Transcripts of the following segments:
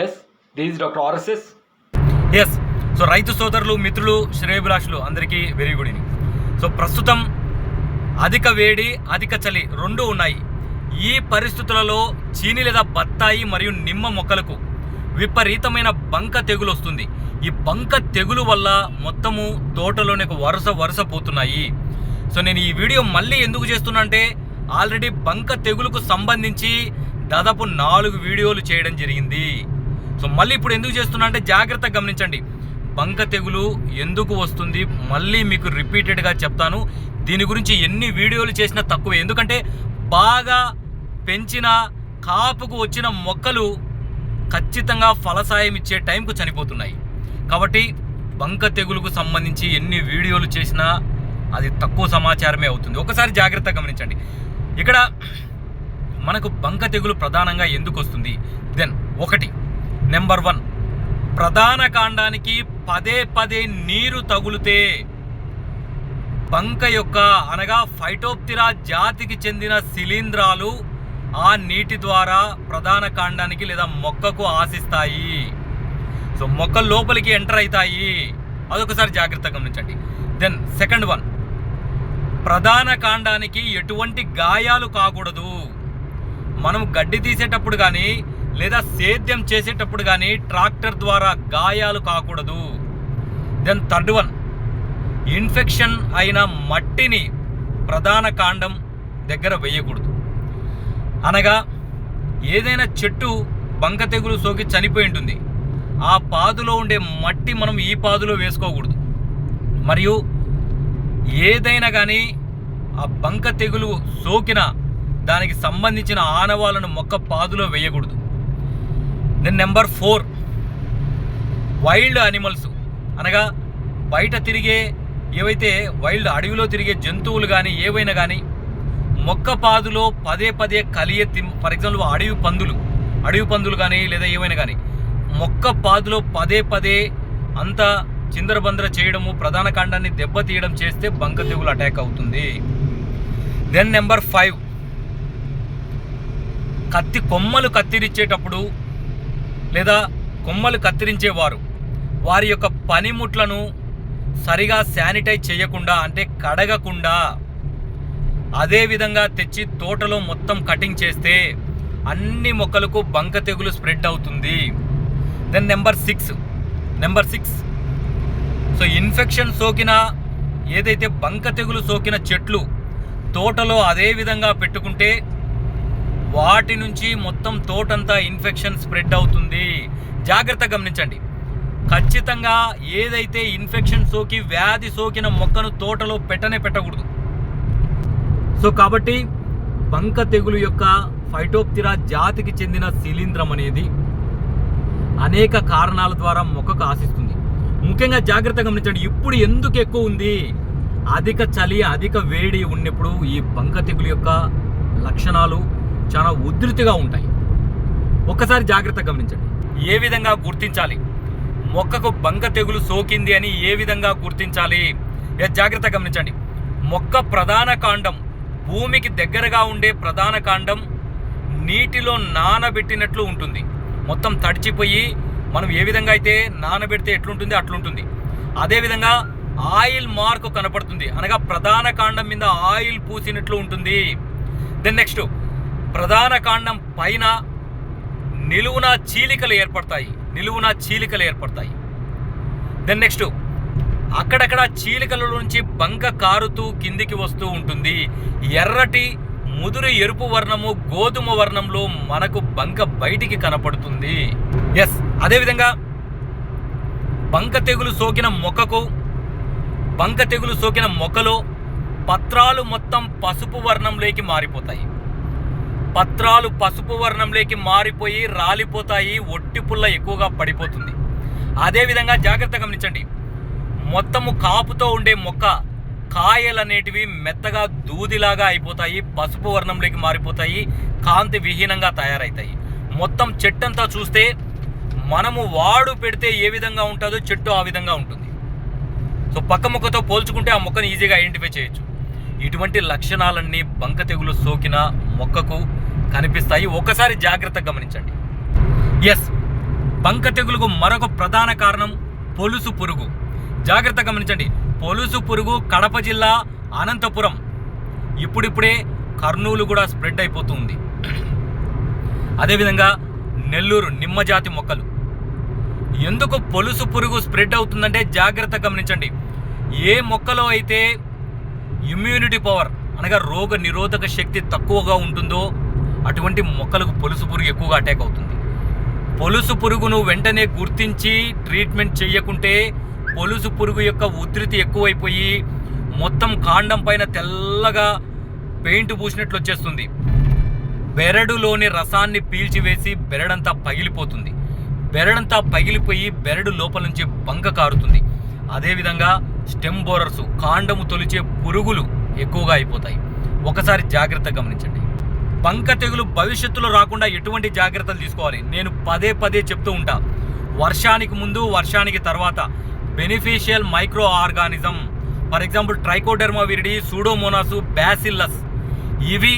Yes these doctor RSS S so రైతు సోదరులు మిత్రులు శ్రేయభిలాషులు అందరికీ వెరీ గుడ్ ఈవినింగ్ సో ప్రస్తుతం అధిక వేడి అధిక చలి రెండు ఉన్నాయి. ఈ పరిస్థితులలో చీని లేదా బత్తాయి మరియు నిమ్మ మొక్కలకు విపరీతమైన బంక తెగులు వస్తుంది. ఈ బంక తెగులు వల్ల మొత్తము తోటలోనే ఒక వరుస వరుస పోతున్నాయి. సో నేను ఈ వీడియో మళ్ళీ ఎందుకు చేస్తున్నా అంటే ఆల్రెడీ బంక తెగులుకు సంబంధించి దాదాపు నాలుగు వీడియోలు చేయడం జరిగింది. సో మళ్ళీ ఇప్పుడు ఎందుకు చేస్తున్నా అంటే జాగ్రత్తగా గమనించండి. బంక తెగులు ఎందుకు వస్తుంది? మళ్ళీ మీకు రిపీటెడ్గా చెప్తాను. దీని గురించి ఎన్ని వీడియోలు చేసినా తక్కువే. ఎందుకంటే బాగా పెంచిన కాపుకు వచ్చిన మొక్కలు ఖచ్చితంగా ఫలసాయం ఇచ్చే టైంకు చనిపోతున్నాయి. కాబట్టి బంక తెగులుకు సంబంధించి ఎన్ని వీడియోలు చేసినా అది తక్కువ సమాచారమే అవుతుంది. ఒకసారి జాగ్రత్తగా గమనించండి. ఇక్కడ మనకు బంక తెగులు ప్రధానంగా ఎందుకు వస్తుంది? దెన్ ఒకటి నెంబర్ వన్ ప్రధాన కాండానికి పదే పదే నీరు తగులితే బంక యొక్క అనగా ఫైటోప్తిరా జాతికి చెందిన శిలీంధ్రాలు ఆ నీటి ద్వారా ప్రధాన కాండానికి లేదా మొక్కకు ఆశిస్తాయి. సో మొక్క లోపలికి ఎంటర్ అవుతాయి. అదొకసారి జాగ్రత్తగా గమనించండి. దెన్ సెకండ్ వన్ ప్రధాన కాండానికి ఎటువంటి గాయాలు కాకూడదు. మనం గడ్డి తీసేటప్పుడు కానీ లేదా సేద్యం చేసేటప్పుడు కానీ ట్రాక్టర్ ద్వారా గాయాలు కాకూడదు. దెన్ థర్డ్ వన్ ఇన్ఫెక్షన్ అయిన మట్టిని ప్రధాన కాండం దగ్గర వేయకూడదు. అనగా ఏదైనా చెట్టు బంక తెగులు సోకి చనిపోయి ఉంటుంది. ఆ పాదులో ఉండే మట్టి మనం ఈ పాదులో వేసుకోకూడదు. మరియు ఏదైనా కానీ ఆ బంక తెగులు సోకిన దానికి సంబంధించిన ఆనవాలను మొక్క పాదులో వేయకూడదు. Then number four wild animals అనగా బయట తిరిగే ఏవైతే వైల్డ్ అడవిలో తిరిగే జంతువులు కానీ ఏవైనా కానీ మొక్క పాదులో పదే పదే కలియెత్తి ఫర్ ఎగ్జాంపుల్ అడవి పందులు అడవి పందులు కానీ లేదా ఏవైనా కానీ మొక్క పాదులో పదే పదే అంత చిందరబందర చేయడము ప్రధాన కాండాన్ని దెబ్బతీయడం చేస్తే బంక తెగులు అటాక్ అవుతుంది. దెన్ నెంబర్ ఫైవ్ కత్తి కొమ్మలు కత్తిరించేటప్పుడు లేదా కొమ్మలు కత్తిరించేవారు. వారి యొక్క పనిముట్లను సరిగా శానిటైజ్ చేయకుండా అంటే కడగకుండా అదే విధంగా తెచ్చి తోటలో మొత్తం కటింగ్ చేస్తే అన్ని మొక్కలకు బంక తెగులు స్ప్రెడ్ అవుతుంది. Then number six number six so infection సోకిన ఏదైతే బంక తెగులు సోకిన చెట్లు తోటలో అదే విధంగా పెట్టుకుంటే వాటి నుంచి మొత్తం తోటంతా ఇన్ఫెక్షన్ స్ప్రెడ్ అవుతుంది. జాగ్రత్త గమనించండి. ఖచ్చితంగా ఏదైతే ఇన్ఫెక్షన్ సోకి వ్యాధి సోకిన మొక్కను తోటలో పెట్టనే పెట్టకూడదు. సో కాబట్టి బంక తెగులు యొక్క ఫైటోప్తిరా జాతికి చెందిన శిలీంద్రం అనేది అనేక కారణాల ద్వారా మొక్కకు ఆశిస్తుంది. ముఖ్యంగా జాగ్రత్త గమనించండి ఇప్పుడు ఎందుకు ఎక్కువ ఉంది? అధిక చలి అధిక వేడి ఉన్నప్పుడు ఈ బంక తెగులు యొక్క లక్షణాలు చాలా ఉధృతిగా ఉంటాయి. ఒక్కసారి జాగ్రత్త గమనించండి. ఏ విధంగా గుర్తించాలి? మొక్కకు బంక తెగులు సోకింది అని ఏ విధంగా గుర్తించాలి? జాగ్రత్త గమనించండి. మొక్క ప్రధాన కాండం భూమికి దగ్గరగా ఉండే ప్రధాన కాండం నీటిలో నానబెట్టినట్లు ఉంటుంది. మొత్తం తడిచిపోయి మనం ఏ విధంగా అయితే నానబెడితే ఎట్లుంటుంది అట్లుంటుంది. అదేవిధంగా ఆయిల్ మార్క్ కనపడుతుంది. అనగా ప్రధాన కాండం మీద ఆయిల్ పూసినట్లు ఉంటుంది. దెన్ నెక్స్ట్ ప్రధాన కాండం పైన నిలువున చీలికలు ఏర్పడతాయి. నిలువున చీలికలు ఏర్పడతాయి. దెన్ నెక్స్ట్ అక్కడక్కడ చీలికల నుంచి బంక కారుతూ కిందికి వస్తూ ఉంటుంది. ఎర్రటి ముదురు ఎరుపు వర్ణము గోధుమ వర్ణంలో మనకు బంక బయటికి కనపడుతుంది. ఎస్ అదేవిధంగా బంక తెగులు సోకిన మొక్కకు బంక తెగులు సోకిన మొక్కలో పత్రాలు మొత్తం పసుపు వర్ణంలోకి మారిపోతాయి. పత్రాలు పసుపు వర్ణంలోకి మారిపోయి రాలిపోతాయి ఒట్టి పుల్ల ఎక్కువగా పడిపోతుంది. అదేవిధంగా జాగ్రత్త గమనించండి. మొత్తము కాపుతో ఉండే మొక్క కాయలు అనేటివి మెత్తగా దూదిలాగా అయిపోతాయి పసుపు వర్ణంలోకి మారిపోతాయి కాంతి విహీనంగా తయారవుతాయి మొత్తం చెట్టంతా చూస్తే మనము వాడు పెడితే ఏ విధంగా ఉంటుందో చెట్టు ఆ విధంగా ఉంటుంది. సో పక్క మొక్కతో పోల్చుకుంటే ఆ మొక్కను ఈజీగా ఐడెంటిఫై చేయొచ్చు. ఇటువంటి లక్షణాలన్నీ బంక తెగులు సోకిన మొక్కకు కనిపిస్తాయి. ఒకసారి జాగ్రత్తగా గమనించండి. ఎస్ బంక తెగులుకు మరొక ప్రధాన కారణం పొలుసు పురుగు. జాగ్రత్త గమనించండి. పొలుసు పురుగు కడప జిల్లా అనంతపురం. ఇప్పుడిప్పుడే కర్నూలు కూడా స్ప్రెడ్ అయిపోతుంది అదేవిధంగా నెల్లూరు నిమ్మజాతి మొక్కలు. ఎందుకు పొలుసు పురుగు స్ప్రెడ్ అవుతుందంటే జాగ్రత్త గమనించండి. ఏ మొక్కలో అయితే ఇమ్యూనిటీ పవర్ అనగా రోగ నిరోధక శక్తి తక్కువగా ఉంటుందో అటువంటి మొక్కలకు పొలుసు పురుగు ఎక్కువగా అటాక్ అవుతుంది. పొలుసు పురుగును వెంటనే గుర్తించి ట్రీట్మెంట్ చేయకుంటే పొలుసు పురుగు యొక్క ఉధృతి ఎక్కువైపోయి మొత్తం కాండం పైన తెల్లగా పెయింట్ పూసినట్లు వచ్చేస్తుంది. బెరడులోని రసాన్ని పీల్చివేసి బెరడంతా పగిలిపోతుంది. బెరడంతా పగిలిపోయి బెరడు లోపల నుంచి బంక కారుతుంది. అదేవిధంగా స్టెమ్ బోరర్స్ కాండము తొలిచే పురుగులు ఎక్కువగా అయిపోతాయి. ఒకసారి జాగ్రత్త గమనించండి. బంక తెగులు భవిష్యత్తులో రాకుండా ఎటువంటి జాగ్రత్తలు తీసుకోవాలి? నేను పదే పదే చెప్తూ ఉంటా. వర్షానికి ముందు వర్షానికి తర్వాత beneficial micro organism for example Trichoderma viride Pseudomonas Bacillus ఇవి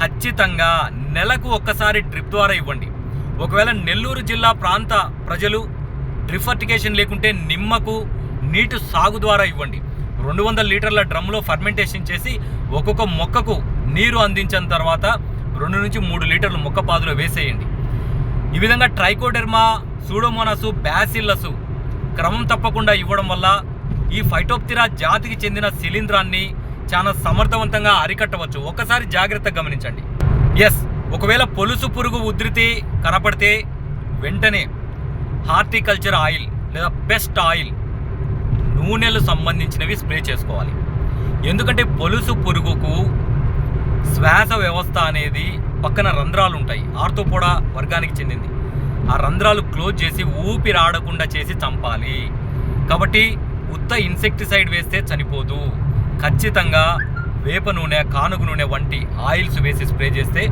ఖచ్చితంగా నెలకు ఒక్కసారి డ్రిప్ ద్వారా ఇవ్వండి. ఒకవేళ నెల్లూరు జిల్లా ప్రాంత ప్రజలు డ్రిఫర్టికేషన్ లేకుంటే నిమ్మకు నీటి సాగు ద్వారా ఇవ్వండి. రెండు వందల లీటర్ల డ్రమ్లో ఫర్మెంటేషన్ చేసి ఒక్కొక్క మొక్కకు నీరు అందించిన తర్వాత రెండు నుంచి మూడు లీటర్లు మొక్క పాదులో వేసేయండి. ఈ విధంగా ట్రైకోడెర్మా సూడోమోనాసు బ్యాసిల్లసు క్రమం తప్పకుండా ఇవ్వడం వల్ల ఈ ఫైటోప్తిరా జాతికి చెందిన శిలీంధ్రాన్ని చాలా సమర్థవంతంగా అరికట్టవచ్చు. ఒకసారి జాగ్రత్త గమనించండి. ఎస్ ఒకవేళ పొలుసు పురుగు ఉధృతి కనపడితే వెంటనే హార్టికల్చర్ ఆయిల్ లేదా బెస్ట్ ఆయిల్ నూనెలు సంబంధించినవి స్ప్రే చేసుకోవాలి. ఎందుకంటే పొలుసు పురుగుకు శ్వాస వ్యవస్థ అనేది పక్కన రంధ్రాలు ఉంటాయి ఆర్థోపోడా వర్గానికి చెందింది. ఆ రంధ్రాలు క్లోజ్ చేసి ఊపిరి ఆడకుండా చేసి చంపాలి. కాబట్టి ఉత్త ఇన్సెక్టిసైడ్ వేస్తే చనిపోదు. ఖచ్చితంగా వేప నూనె కానుగు నూనె వంటి ఆయిల్స్ వేసి స్ప్రే చేస్తే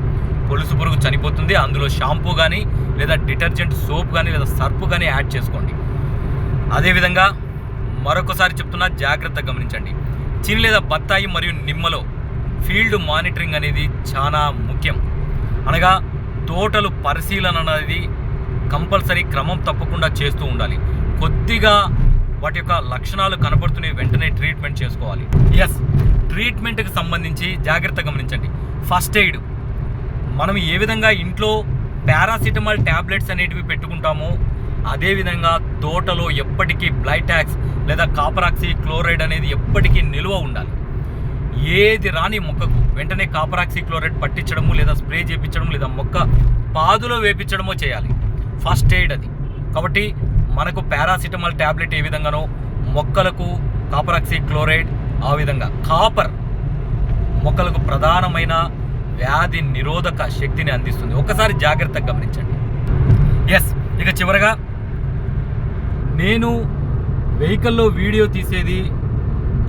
పొలుసు పురుగు చనిపోతుంది. అందులో షాంపూ కానీ లేదా డిటర్జెంట్ సోప్ కానీ లేదా సర్పు కానీ యాడ్ చేసుకోండి. అదేవిధంగా మరొకసారి చెప్తున్నా జాగ్రత్త గమనించండి. చిని లేదా బత్తాయి మరియు నిమ్మలో ఫీల్డ్ మానిటరింగ్ అనేది చాలా ముఖ్యం. అనగా తోటలు పరిశీలన అనేది కంపల్సరీ క్రమం తప్పకుండా చేస్తూ ఉండాలి. కొద్దిగా వాటి యొక్క లక్షణాలు కనబడుతున్నాయి వెంటనే ట్రీట్మెంట్ చేసుకోవాలి. ఎస్ ట్రీట్మెంట్కి సంబంధించి జాగ్రత్త గమనించండి. First aid. మనం ఏ విధంగా ఇంట్లో పారాసిటమాల్ ట్యాబ్లెట్స్ అనేటివి పెట్టుకుంటామో అదేవిధంగా తోటలో ఎప్పటికీ బ్లైటాక్స్ లేదా కాపరాక్సీ క్లోరైడ్ అనేది ఎప్పటికీ నిల్వ ఉండాలి. ఏది రాని మొక్కకు వెంటనే కాపరాక్సీ క్లోరైడ్ పట్టించడము లేదా స్ప్రే చేయించడం లేదా మొక్క పాదులో వేపించడమో చేయాలి. ఫస్ట్ ఎయిడ్ అది. కాబట్టి మనకు పారాసిటమాల్ ట్యాబ్లెట్ ఏ విధంగానో మొక్కలకు కాపరాక్సీ క్లోరైడ్ ఆ విధంగా కాపర్ మొక్కలకు ప్రధానమైన వ్యాధి నిరోధక శక్తిని అందిస్తుంది. ఒకసారి జాగ్రత్తగా గమనించండి. ఎస్ ఇక చివరగా నేను వెహికల్లో వీడియో తీసేది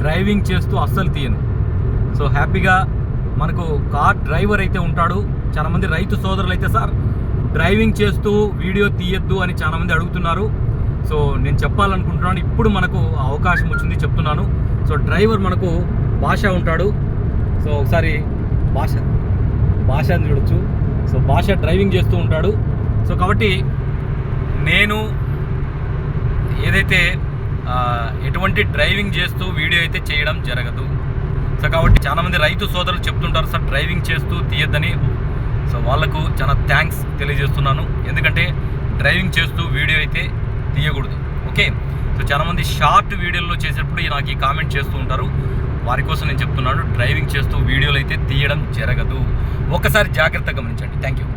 డ్రైవింగ్ చేస్తూ అస్సలు తీయను. సో హ్యాపీగా మనకు కార్ డ్రైవర్ అయితే ఉంటాడు. చాలామంది రైతు సోదరులు అయితే సార్ డ్రైవింగ్ చేస్తూ వీడియో తీయద్దు అని చాలామంది అడుగుతున్నారు. సో నేను చెప్పాలనుకుంటున్నాను. ఇప్పుడు మనకు అవకాశం వచ్చింది చెప్తున్నాను. సో డ్రైవర్ మనకు భాష ఉంటాడు. సో ఒకసారి భాష భాష అని చూడొచ్చు. సో భాష డ్రైవింగ్ చేస్తూ ఉంటాడు. సో కాబట్టి నేను ఏదైతే ఎటువంటి డ్రైవింగ్ చేస్తూ వీడియో అయితే చేయడం జరగదు. సో కాబట్టి చాలామంది రైతు సోదరులు చెప్తుంటారు సార్ డ్రైవింగ్ చేస్తూ తీయద్దని. సో వాళ్ళకు చాలా థ్యాంక్స్ తెలియజేస్తున్నాను. ఎందుకంటే డ్రైవింగ్ చేస్తూ వీడియో అయితే తీయకూడదు. ఓకే? సో చాలామంది షార్ట్ వీడియోల్లో చేసేటప్పుడు నాకు ఈ కామెంట్ చేస్తూ ఉంటారు. వారి కోసం నేను చెప్తున్నాను డ్రైవింగ్ చేస్తూ వీడియోలు అయితే తీయడం జరగదు. ఒకసారి జాగ్రత్తగా గమనించండి. Thank you.